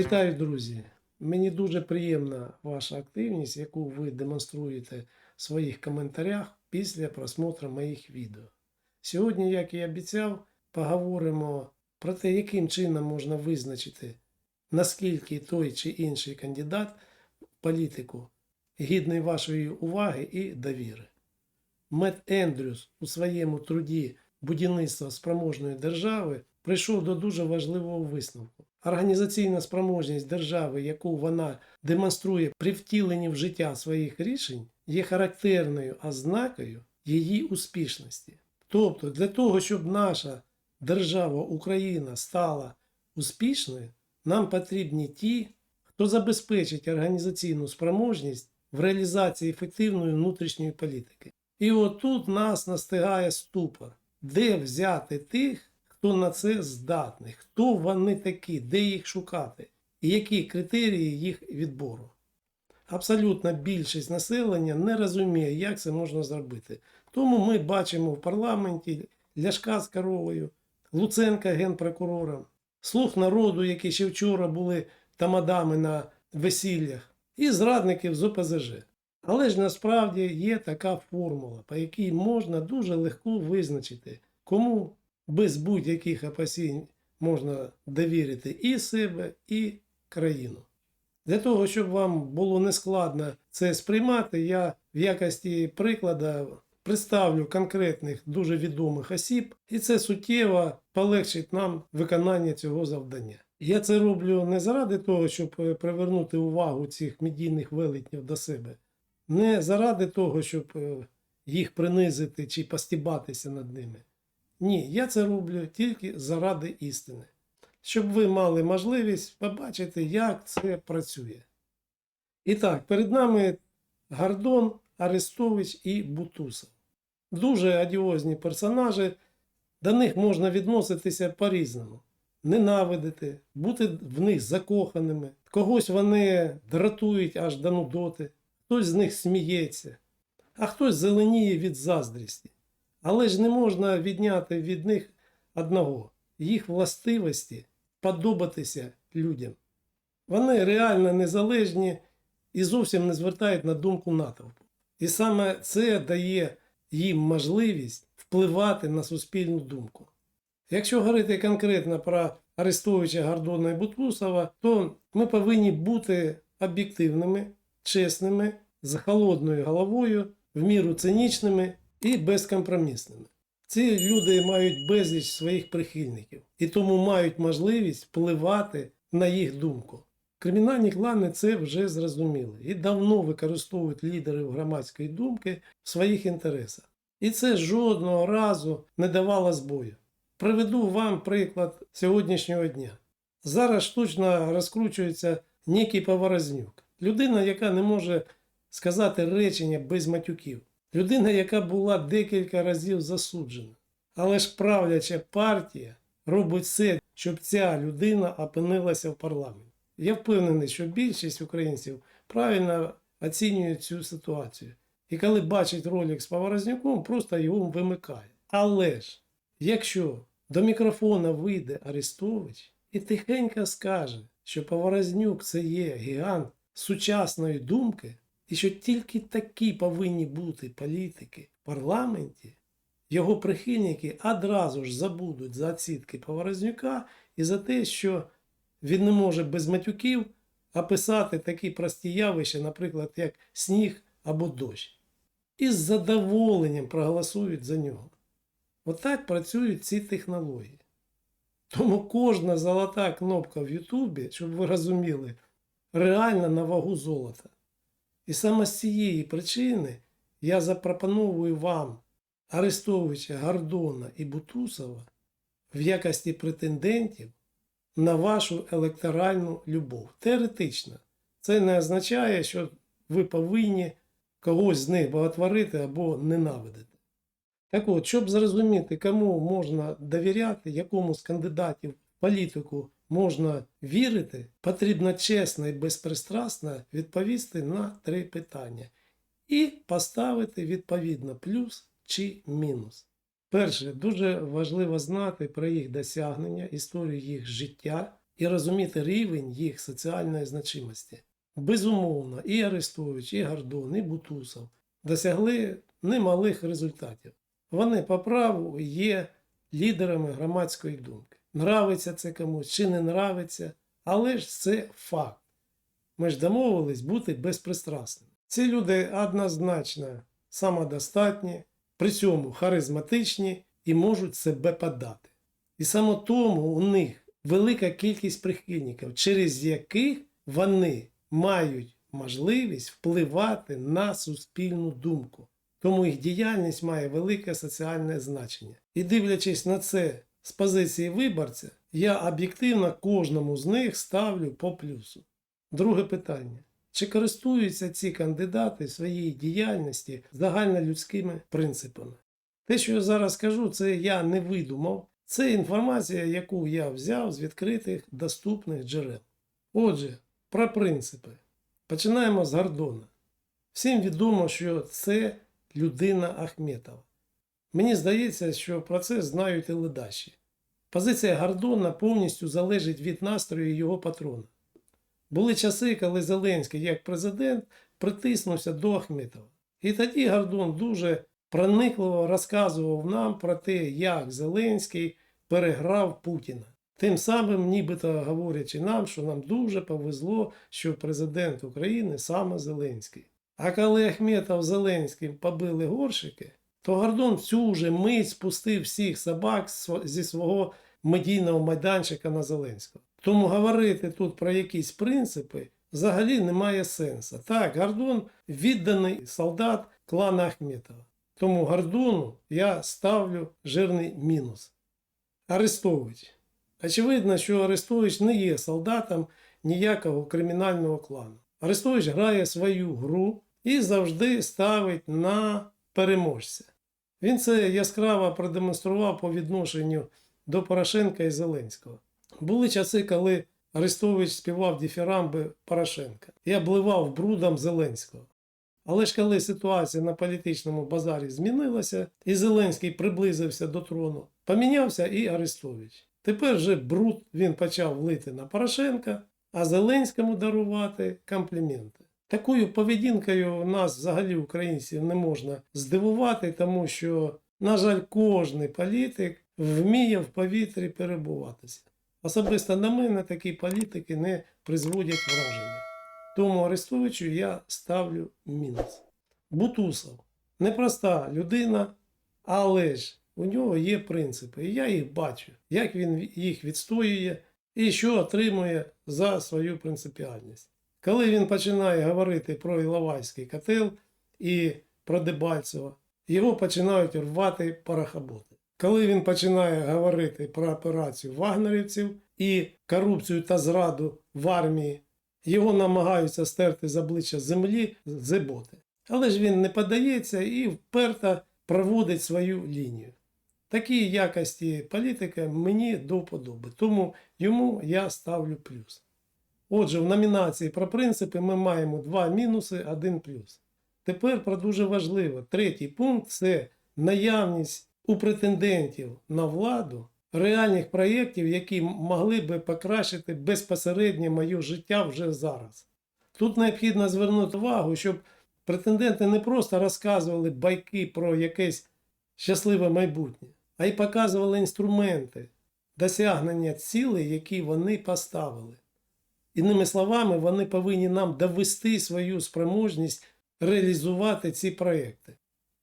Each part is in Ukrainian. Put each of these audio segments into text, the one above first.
Вітаю, друзі! Мені дуже приємна ваша активність, яку ви демонструєте в своїх коментарях після просмотру моїх відео. Сьогодні, як і обіцяв, поговоримо про те, яким чином можна визначити, наскільки той чи інший кандидат в політику гідний вашої уваги і довіри. Мет Ендрюс у своєму труді будівництва спроможної держави прийшов до дуже важливого висновку. Організаційна спроможність держави, яку вона демонструє при втіленні в життя своїх рішень, є характерною ознакою її успішності. Тобто, для того, щоб наша держава Україна стала успішною, нам потрібні ті, хто забезпечить організаційну спроможність в реалізації ефективної внутрішньої політики. І отут нас настигає ступор, де взяти тих, хто на це здатний, хто вони такі, де їх шукати, і які критерії їх відбору. Абсолютна більшість населення не розуміє, як це можна зробити. Тому ми бачимо в парламенті Ляшка з коровою, Луценка генпрокурором, слух народу, які ще вчора були тамадами на весіллях, і зрадників з ОПЗЖ. Але ж насправді є така формула, по якій можна дуже легко визначити, кому без будь-яких опасінь можна довірити і себе, і країну. Для того, щоб вам було нескладно це сприймати, я в якості приклада представлю конкретних дуже відомих осіб, і це суттєво полегшить нам виконання цього завдання. Я це роблю не заради того, щоб е, привернути увагу цих медійних велетнів до себе, не заради того, щоб е, їх принизити чи постібатися над ними. Ні, я це роблю тільки заради істини, щоб ви мали можливість побачити, як це працює. І так, перед нами Гордон, Арестович і Бутусов. Дуже адіозні персонажі, до них можна відноситися по-різному. Ненавидити, бути в них закоханими. Когось вони дратують аж до нудоти, хтось з них сміється, а хтось зеленіє від заздрісті. Але ж не можна відняти від них одного їх властивості подобатися людям. Вони реально незалежні і зовсім не звертають на думку натовпу. І саме це дає їм можливість впливати на суспільну думку. Якщо говорити конкретно про Арестовича Гордона і Бутусова, то ми повинні бути об'єктивними, чесними, з холодною головою, в міру цинічними і безкомпромісними. Ці люди мають безліч своїх прихильників і тому мають можливість впливати на їх думку. Кримінальні клани це вже зрозуміли і давно використовують лідерів громадської думки в своїх інтересах. І це жодного разу не давало збою. Приведу вам приклад сьогоднішнього дня. Зараз штучно розкручується Нікій Поворознюк, людина, яка не може сказати речення без матюків. Людина, яка була декілька разів засуджена. Але ж правляча партія робить все, щоб ця людина опинилася в парламенті. Я впевнений, що більшість українців правильно оцінюють цю ситуацію. І коли бачить ролик з Поворознюком, просто його вимикає. Але ж, якщо до мікрофона вийде Арестович і тихенько скаже, що Поворознюк це є гігант сучасної думки, і що тільки такі повинні бути політики в парламенті, його прихильники одразу ж забудуть за оцінки Поворознюка і за те, що він не може без матюків описати такі прості явища, наприклад, як сніг або дощ. І з задоволенням проголосують за нього. Отак працюють ці технології. Тому кожна золота кнопка в Ютубі, щоб ви розуміли, реально на вагу золота. І саме з цієї причини я запропоную вам Арестовича, Гордона і Бутусова в якості претендентів на вашу електоральну любов. Теоретично, це не означає, що ви повинні когось з них боготворити або ненавидити. Так от, щоб зрозуміти, кому можна довіряти, якому з кандидатів політику можна вірити, потрібно чесно і безпристрасно відповісти на три питання і поставити відповідно плюс чи мінус. Перше, дуже важливо знати про їх досягнення, історію їх життя і розуміти рівень їх соціальної значимості. Безумовно, і Арестович, і Гордон, і Бутусов досягли немалих результатів. Вони по праву є лідерами громадської думки. Нравиться це комусь чи не нравиться, але ж це факт. Ми ж домовились бути безпристрасними. Ці люди однозначно самодостатні, при цьому харизматичні і можуть себе подати. І саме тому у них велика кількість прихильників, через яких вони мають можливість впливати на суспільну думку. Тому їх діяльність має велике соціальне значення. І дивлячись на це з позиції виборця, я об'єктивно кожному з них ставлю по плюсу. Друге питання. Чи користуються ці кандидати в своїй діяльності загальнолюдськими принципами? Те, що я зараз кажу, це я не видумав. Це інформація, яку я взяв з відкритих доступних джерел. Отже, про принципи. Починаємо з Гордона. Всім відомо, що це людина Ахметова. Мені здається, що про це знають і ледачі. Позиція Гордона повністю залежить від настрою його патрона. Були часи, коли Зеленський, як президент, притиснувся до Ахметова. І тоді Гордон дуже проникливо розказував нам про те, як Зеленський переграв Путіна. Тим самим, нібито говорячи нам, що нам дуже повезло, що президент України саме Зеленський. А коли Ахметов Зеленським побили горщики, то Гордон в цю же мить спустив всіх собак зі свого медійного майданчика на Зеленського. Тому говорити тут про якісь принципи взагалі немає сенсу. Так, Гордон відданий солдат клана Ахметова. Тому Гордону я ставлю жирний мінус. Арестович. Очевидно, що Арестович не є солдатом ніякого кримінального клану. Арестович грає свою гру і завжди ставить на переможця. Він це яскраво продемонстрував по відношенню до Порошенка і Зеленського. Були часи, коли Арестович співав діфірамби Порошенка і обливав брудом Зеленського. Але ж коли ситуація на політичному базарі змінилася, і Зеленський приблизився до трону, помінявся і Арестович. Тепер же бруд він почав лити на Порошенка, а Зеленському дарувати компліменти. Такою поведінкою нас взагалі українців не можна здивувати, тому що, на жаль, кожний політик вміє в повітрі перебуватися. Особисто на мене такі політики не призводять враження. Тому Арестовичу я ставлю мінус. Бутусов непроста людина, але ж у нього є принципи. І я їх бачу, як він їх відстоює і що отримує за свою принципіальність. Коли він починає говорити про Іловайський котел і про Дебальцева, його починають рвати парахоботи. Коли він починає говорити про операцію вагнерівців і корупцію та зраду в армії, його намагаються стерти з обличчя землі зеботи. Але ж він не подається і вперто проводить свою лінію. Такі якості політика мені до вподоби, тому йому я ставлю плюс. Отже, в номінації про принципи ми маємо два мінуси, один плюс. Тепер про дуже важливе. Третій пункт це наявність у претендентів на владу реальних проєктів, які могли би покращити безпосередньо моє життя вже зараз. Тут необхідно звернути увагу, щоб претенденти не просто розказували байки про якесь щасливе майбутнє, а й показували інструменти досягнення цілей, які вони поставили. Іними словами, вони повинні нам довести свою спроможність реалізувати ці проекти.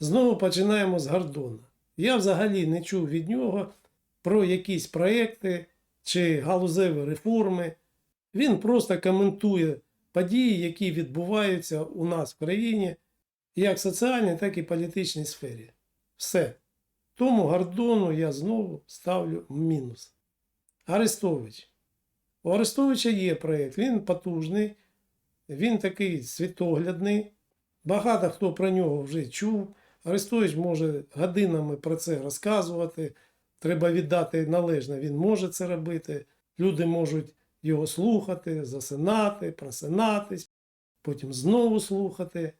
Знову починаємо з Гордона. Я взагалі не чув від нього про якісь проекти чи галузеві реформи. Він просто коментує події, які відбуваються у нас в країні, як в соціальній, так і політичній сфері. Все. Тому Гордону я знову ставлю мінус. Арестович. У Арестовича є проєкт, він потужний, він такий світоглядний. Багато хто про нього вже чув. Арестович може годинами про це розказувати. Треба віддати належне, він може це робити. Люди можуть його слухати, засинати, просинатись, потім знову слухати.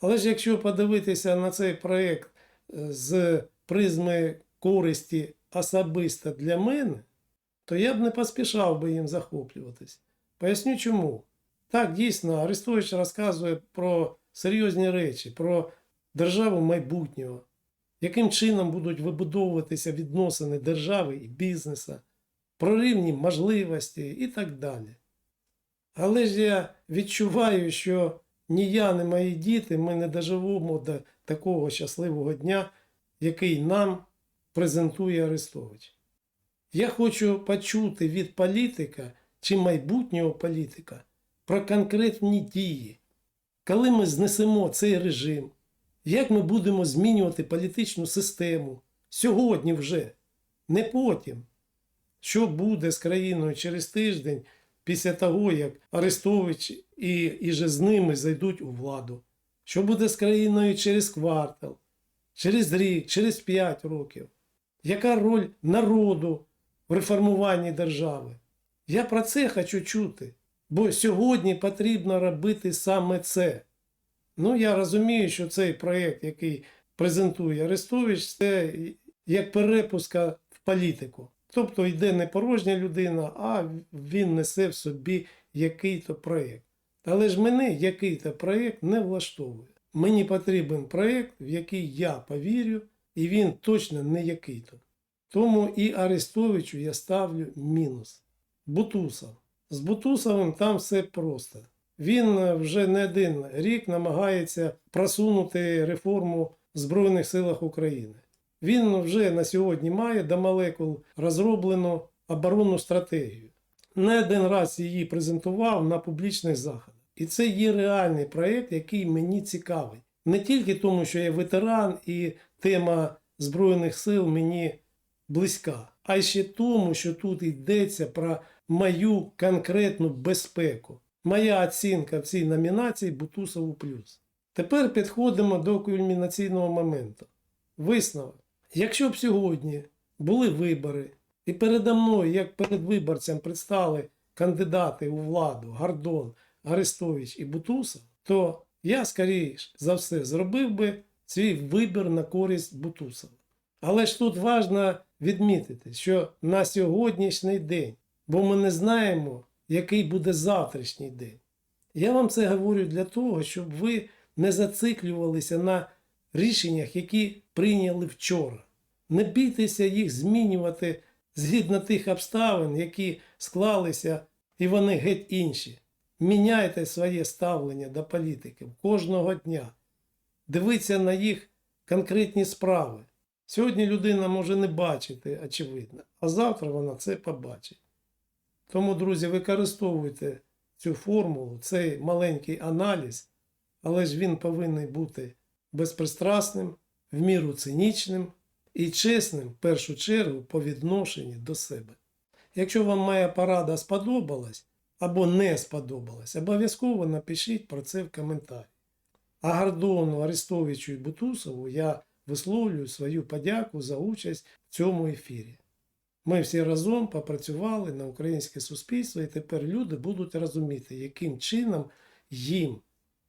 Але ж якщо подивитися на цей проєкт е, з призми користі особисто для мене, то я б не поспішав би їм захоплюватись. Поясню чому. Так, дійсно, Арестович розказує про серйозні речі, про державу майбутнього, яким чином будуть вибудовуватися відносини держави і бізнесу, про рівні можливості і так далі. Але ж я відчуваю, що ні я, ні мої діти ми не доживемо до такого щасливого дня, який нам презентує Арестович. Я хочу почути від політика чи майбутнього політика про конкретні дії, коли ми знесемо цей режим, як ми будемо змінювати політичну систему сьогодні вже, не потім. Що буде з країною через тиждень після того, як Арестович і, і же з ними зайдуть у владу? Що буде з країною через квартал, через рік, через п'ять років? Яка роль народу в реформуванні держави? Я про це хочу чути, бо сьогодні потрібно робити саме це. Ну, я розумію, що цей проєкт, який презентує Арестович, це як перепуска в політику. Тобто йде не порожня людина, а він несе в собі який-то проєкт. Але ж мене який-то проєкт не влаштовує. Мені потрібен проєкт, в який я повірю, і він точно не який-то. Тому і Арестовичу я ставлю мінус. Бутусов. З Бутусовим там все просто. Він е, вже не один рік намагається просунути реформу в Збройних силах України. Він вже на сьогодні має до молекул розроблену оборонну стратегію. Не один раз її презентував на публічних заходах. І це є реальний проєкт, який мені цікавий. Не тільки тому, що я ветеран і тема Збройних сил мені близька, а ще тому, що тут йдеться про мою конкретну безпеку. Моя оцінка в цій номінації Бутусову плюс. Тепер підходимо до кульмінаційного моменту. Висновок. Якщо б сьогодні були вибори, і передо мною, як перед виборцям, предстали кандидати у владу Гордон, Арестович і Бутусов, то я, скоріш за все, зробив би свій вибір на користь Бутусова. Але ж тут важливо відмітити, що на сьогоднішній день, бо ми не знаємо, який буде завтрашній день. Я вам це говорю для того, щоб ви не зациклювалися на рішеннях, які прийняли вчора. Не бійтеся їх змінювати згідно тих обставин, які склалися, і вони геть інші. Міняйте своє ставлення до політиків кожного дня. Дивіться на їх конкретні справи. Сьогодні людина може не бачити, очевидно, а завтра вона це побачить. Тому, друзі, використовуйте цю формулу, цей маленький аналіз, але ж він повинен бути безпристрасним, в міру цинічним і чесним, в першу чергу, по відношенню до себе. Якщо вам моя порада сподобалась або не сподобалась, обов'язково напишіть про це в коментарі. А Гордону, Арестовичу і Бутусову я висловлюю свою подяку за участь в цьому ефірі. Ми всі разом попрацювали на українське суспільство, і тепер люди будуть розуміти, яким чином їм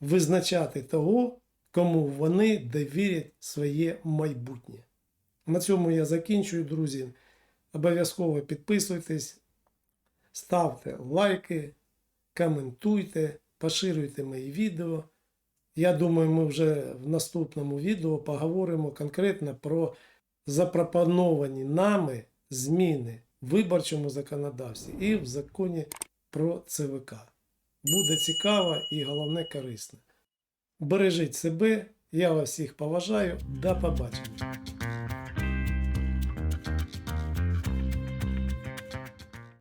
визначати того, кому вони довірять своє майбутнє. На цьому я закінчую, друзі. Обов'язково підписуйтесь, ставте лайки, коментуйте, поширюйте мої відео. Я думаю, ми вже в наступному відео поговоримо конкретно про запропоновані нами зміни в виборчому законодавстві і в законі про ЦВК. Буде цікаво і головне корисно. Бережіть себе, я вас всіх поважаю. До побачення.